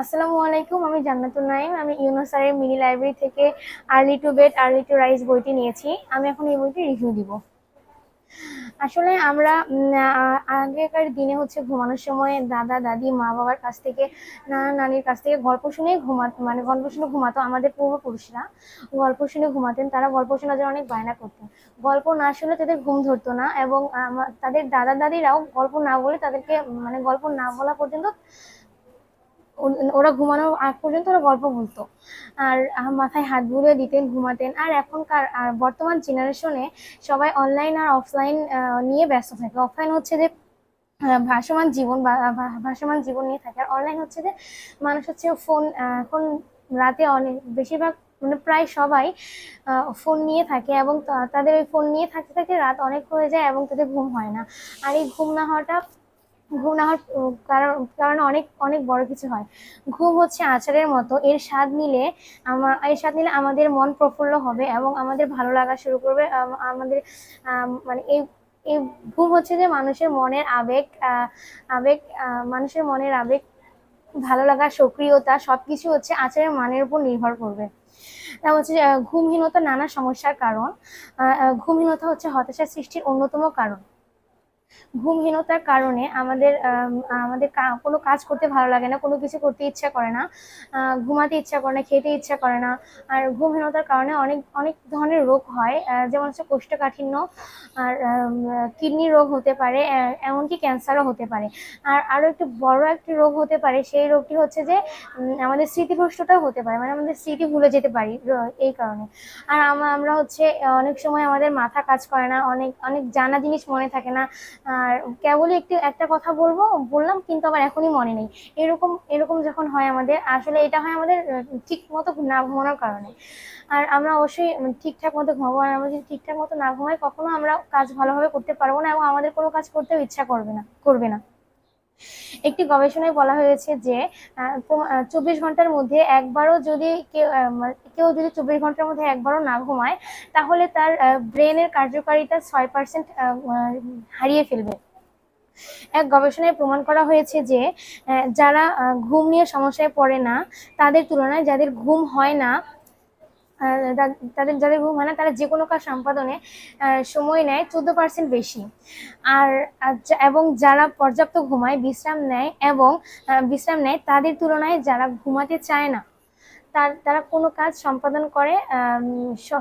আসসালামু আলাইকুম, আমি জান্নাতুল নাইম আমি ইউনোসারের মিনি লাইব্রেরি থেকে early to bed, early to rise বইটি নিয়েছি। আমি এখন এই বইটি রিভিউ দিব। আসলে আমরা আগেকার দিনে হচ্ছে ঘুমানোর সময় দাদা, দাদি, মা বাবার কাছ থেকে নানা নানির কাছ থেকে গল্প শুনে ঘুমাত মানে গল্প শুনে ঘুমাতো আমাদের পূর্বপুরুষরা। গল্প শুনে ঘুমাতেন, তারা গল্প শোনার জন্য অনেক বায়না করতেন গল্প না শুনে তাদের ঘুম ধরতো না এবং তাদের দাদা, দাদিরাও গল্প না বলে তাদেরকে মানে গল্প না বলা পর্যন্ত ওরা ঘুমানোর আগ পর্যন্ত ওরা গল্প বলতো। আর মাথায় হাত বুলিয়ে দিতেন, ঘুমাতেন। আর এখনকার, আর বর্তমান জেনারেশনে সবাই অনলাইন আর অফলাইন নিয়ে ব্যস্ত থাকে। অফলাইন হচ্ছে যে ভাসমান জীবন বা ভাসমান জীবন নিয়ে থাকে। আর অনলাইন হচ্ছে যে, মানুষ হচ্ছে ফোন এখন রাতে অনেক বেশিরভাগ মানে প্রায় সবাই ফোন নিয়ে থাকে এবং তাদের ওই ফোন নিয়ে থাকতে থাকতে রাত অনেক হয়ে যায় এবং তাদের ঘুম হয় না। আর এই ঘুম না হওয়াটা ঘুম না কারণ কারণে অনেক অনেক বড় কিছু হয়। ঘুম হচ্ছে আচারের মতো এর স্বাদ নিলে আমার এর স্বাদ নিলে আমাদের মন প্রফুল্ল হবে এবং আমাদের ভালো লাগা শুরু করবে আমাদের আম, মানে এই এই ঘুম হচ্ছে যে মানুষের মনের আবেগ আবেগ মানুষের মনের আবেগ ভালো লাগা সক্রিয়তা সবকিছু হচ্ছে আচারের মানের উপর নির্ভর করবে। হচ্ছে ঘুমহীনতা নানা সমস্যার কারণ ঘুমহীনতা হচ্ছে হতাশা সৃষ্টির অন্যতম কারণ। ঘুমহীনতার কারণে আমাদের আমাদের কোনো কাজ করতে ভালো লাগে না, কোনো কিছু করতে ইচ্ছা করে না ঘুমাতে ইচ্ছা করে না, খেতে ইচ্ছা করে না, আর ঘুমহীনতার কারণে অনেক অনেক ধরনের রোগ হয় যেমন হচ্ছে কোষ্ঠকাঠিন্য, আর কিডনি রোগ হতে পারে এমনকি ক্যান্সারও হতে পারে। আর আরও একটু বড় একটি রোগ হতে পারে, সেই রোগটি হচ্ছে যে আমাদের স্মৃতিভ্রষ্টটাও হতে পারে মানে আমাদের স্মৃতি ভুলে যেতে পারি এই কারণে। আর আমরা হচ্ছে, অনেক সময় আমাদের মাথা কাজ করে না, অনেক অনেক জানা জিনিস মনে থাকে না আর কেবলই একটি, একটা কথা বলব, বললাম কিন্তু আমার এখনই মনে নেই। এরকম এরকম যখন হয় আমাদের, আসলে এটা হয় আমাদের ঠিক মতো না ঘুমানোর কারণে। আর আমরা অবশ্যই ঠিকঠাক মতো ঘুমাবো, আর আমরা যদি ঠিকঠাক মতো না ঘুমাই, কখনো আমরা কাজ ভালোভাবে করতে পারব না, এবং আমাদের কোনো কাজ করতেও ইচ্ছা করবে না করবে না। একটি গবেষণায় বলা হয়েছে যে চব্বিশ ঘণ্টার মধ্যে একবারও যদি কেউ যদি চব্বিশ ঘণ্টার মধ্যে একবারও না ঘুমায়, তাহলে তার ব্রেনের কার্যকারিতা ছয় পার্সেন্ট হারিয়ে ফেলবে। এক গবেষণায় প্রমাণ করা হয়েছে যে যারা ঘুম নিয়ে সমস্যায় পড়ে না, তাদের তুলনায় যাদের ঘুম হয় না তাদের যাদের ঘুম হয় না তারা যে কোনো কাজ সম্পাদনে সময় নেয় চোদ্দ পার্সেন্ট বেশি। আর এবং যারা পর্যাপ্ত ঘুমায়, বিশ্রাম নেয় এবং বিশ্রাম নেয়, তাদের তুলনায় যারা ঘুমাতে চায় না, তার, তারা কোনো কাজ সম্পাদন করে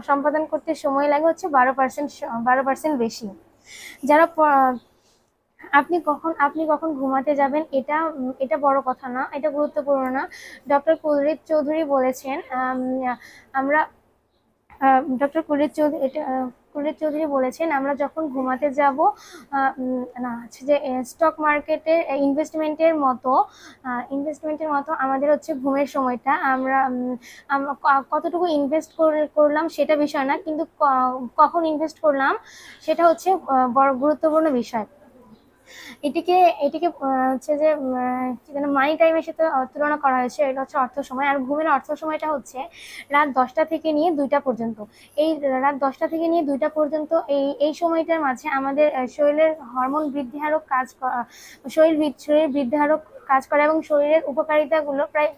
সম্পাদন করতে সময় লাগে হচ্ছে বারো পার্সেন্ট বারো পার্সেন্ট বেশি। যারা আপনি কখন আপনি কখন ঘুমাতে যাবেন এটা এটা বড় কথা না, এটা গুরুত্বপূর্ণ না। ডক্টর কুলরিত চৌধুরী বলেছেন আমরা ডক্টর কুলরিত চৌধুরী, এটা কুলরিত চৌধুরী বলেছেন, আমরা যখন ঘুমাতে যাব না, হচ্ছে যে স্টক মার্কেটের ইনভেস্টমেন্টের মতো ইনভেস্টমেন্টের মতো আমাদের হচ্ছে ঘুমের সময়টা, আমরা কতটুকু ইনভেস্ট করলাম সেটা বিষয় না, কিন্তু কখন ইনভেস্ট করলাম সেটা হচ্ছে বড় গুরুত্বপূর্ণ বিষয়। এটিকে এটিকে হচ্ছে যে কি যেন মানি টাইমের সাথে তুলনা করা হয়েছে, এটা হচ্ছে অর্থ সময়। আর ঘুমের অর্থ সময়টা হচ্ছে রাত দশটা থেকে নিয়ে দুইটা পর্যন্ত। এই রাত দশটা থেকে নিয়ে দুইটা পর্যন্ত এই এই সময়টার মাঝে আমাদের শরীরের হরমোন বৃদ্ধিহারক কাজ শরীর শরীর বৃদ্ধিহারক কাজ করে এবং শরীরের উপকারিতাগুলো প্রায়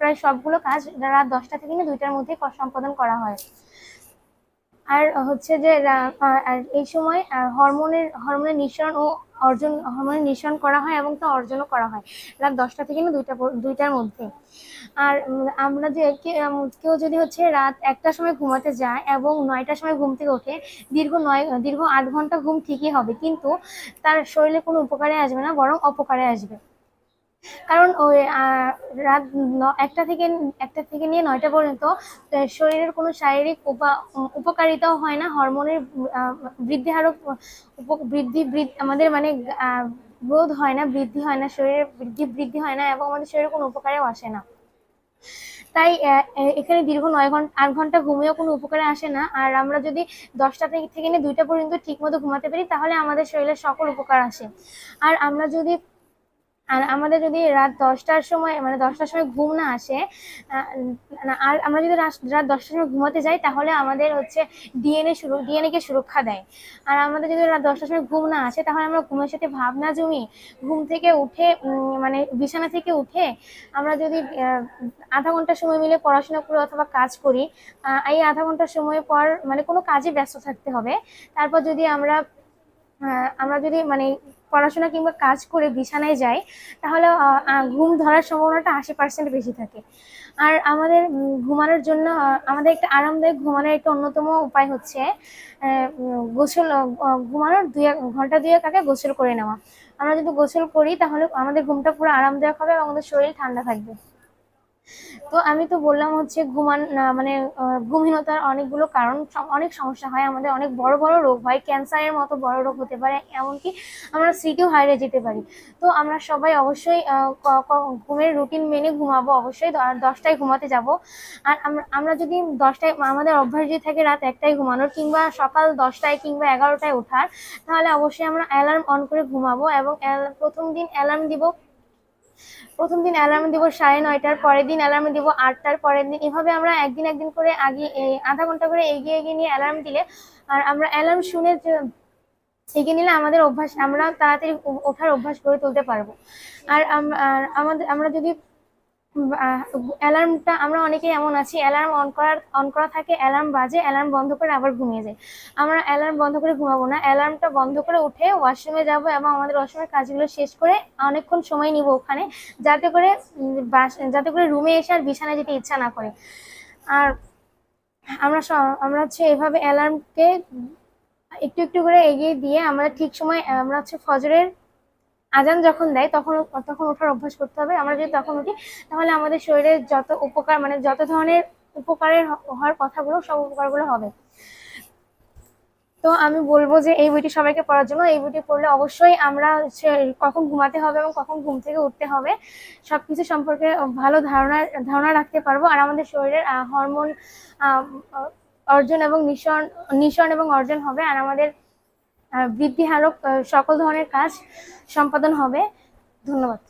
প্রায় সবগুলো কাজ রাত দশটা থেকে নিয়ে দুইটার মধ্যে সম্পাদন করা হয়। আর হচ্ছে যে এই সময় হরমোনের হরমোনের নিঃসরণ ও অর্জন, হরমোনের নিঃসরণ করা হয় এবং তা অর্জনও করা হয় রাত দশটা থেকে না দুইটা দুইটার মধ্যে। আর আমরা যে কেউ যদি হচ্ছে রাত একটার সময় ঘুমাতে যায় এবং নয়টার সময় ঘুম থেকে ওঠে, দীর্ঘ নয়, দীর্ঘ আট ঘণ্টা ঘুম ঠিকই হবে, কিন্তু তার শরীরে কোনো উপকারে আসবে না, বরং অপকারে আসবে। কারণ ওই রাত একটা থেকে একটা থেকে নিয়ে নয়টা পর্যন্ত শরীরের কোনো শারীরিক উপা- উপকারিতাও হয় না, হরমোনের বৃদ্ধি হারও বৃদ্ধি আমাদের মানে গ্রোথ হয় না, বৃদ্ধি হয় না, শরীরের বৃদ্ধি বৃদ্ধি হয় না, এবং আমাদের শরীরে কোনো উপকারেও আসে না। তাই এখানে দীর্ঘ নয় ঘণ্টা আট ঘণ্টা ঘুমিয়েও কোনো উপকারে আসে না, আর আমরা যদি দশটা থেকে থেকে নিয়ে দুইটা পর্যন্ত ঠিক মতো ঘুমাতে পারি, তাহলে আমাদের শরীরের সকল উপকার আসে। আর আমরা যদি আর আমাদের যদি রাত দশটার সময় মানে দশটার সময় ঘুম না আসে আর আমরা যদি রাত দশটার সময় ঘুমাতে যাই, তাহলে আমাদের হচ্ছে ডিএনএ শুরু ডিএনএ কে সুরক্ষা দেয়। আর আমাদের যদি রাত দশটার সময় ঘুম না আসে, তাহলে আমরা ঘুমের সাথে ভাবনা জমি, ঘুম থেকে উঠে মানে বিছানা থেকে উঠে আমরা যদি আধা ঘণ্টা সময় মিলে পড়াশোনা করি অথবা কাজ করি এই আধা ঘণ্টা সময় পর মানে কোনো কাজে ব্যস্ত থাকতে হবে। তারপর যদি আমরা আমরা যদি মানে পড়াশোনা কিংবা কাজ করে বিছানায় যায় তাহলে ঘুম ধরার সম্ভাবনাটা আশি পার্সেন্ট বেশি থাকে। আর আমাদের ঘুমানোর জন্য আমাদের একটা আরামদায়ক ঘুমানোর একটা অন্যতম উপায় হচ্ছে গোসল ঘুমানোর দুই ঘণ্টা দুয়েক আগে গোসল করে নেওয়া। আমরা যদি গোসল করি, তাহলে আমাদের ঘুমটা পুরো আরামদায়ক হবে এবং আমাদের শরীর ঠান্ডা থাকবে। তো আমি তো বললাম হচ্ছে ঘুমান মানে ঘুমহীনতার অনেকগুলো কারণ অনেক সমস্যা হয়। আমাদের অনেক বড় বড় রোগ হয়। ক্যান্সারের মতো বড় রোগ হতে পারে। এমনকি আমরা স্মৃতিও হারিয়ে যেতে পারি। তো আমরা সবাই অবশ্যই ঘুমের রুটিন মেনে ঘুমাবো। অবশ্যই দশটায় ঘুমাতে যাব। আর আমরা যদি দশটায়, আমাদের অভ্যাস যদি থাকে রাত একটায় ঘুমানোর কিংবা সকাল দশটায় কিংবা এগারোটায় ওঠার, তাহলে অবশ্যই আমরা অ্যালার্ম অন করে ঘুমাবো এবং প্রথম দিন অ্যালার্ম দিব। প্রথম দিন অ্যালার্ম দিব সাড়ে নয়টার, পরের দিন অ্যালার্ম দিব আটটার, পরের দিন। এভাবে আমরা একদিন একদিন করে আগে আধা ঘণ্টা করে এগিয়ে এগিয়ে নিয়ে অ্যালার্ম দিলে, আর আমরা অ্যালার্ম শুনে এগিয়ে নিলে আমাদের অভ্যাস, আমরা তাড়াতাড়ি ওঠার অভ্যাস করে তুলতে পারব। আর আমাদের, আমরা যদি অ্যালার্মটা আমরা অনেকেই এমন আছি অ্যালার্ম অন করার অন করা থাকে অ্যালার্ম বাজে অ্যালার্ম বন্ধ করে আবার ঘুমিয়ে যায় আমরা অ্যালার্ম বন্ধ করে ঘুমাবো না অ্যালার্মটা বন্ধ করে উঠে ওয়াশরুমে যাব এবং আমাদের ওয়াশরুমের কাজগুলো শেষ করে অনেকক্ষণ সময় নিব ওখানে, যাতে করে যাতে করে রুমে এসে আর বিছানায় যেতে ইচ্ছা না করে। আর আমরা আমরা হচ্ছে এভাবে অ্যালার্মকে একটু একটু করে এগিয়ে দিয়ে আমরা ঠিক সময়, আমরা হচ্ছে ফজরের আজান যখন দেয়, তখন তখন ওঠার অভ্যাস করতে হবে। আমরা যদি তখন উঠি, তাহলে আমাদের শরীরের যত উপকার মানে যত ধরনের উপকারের হওয়ার কথাগুলো, সব উপকারগুলো হবে। তো আমি বলব যে, এই বইটি সবাইকে পড়ার জন্য। এই বইটি পড়লে অবশ্যই আমরা কখন ঘুমাতে হবে এবং কখন ঘুম থেকে উঠতে হবে, সবকিছু সম্পর্কে ভালো ধারণা ধারণা রাখতে পারব। আর আমাদের শরীরের হরমোন অর্জন এবং নিঃসরণ নিঃসরণ এবং অর্জন হবে। আর আমাদের বৃদ্ধিহারক হারক সকল ধরনের কাজ সম্পাদন হবে। ধন্যবাদ।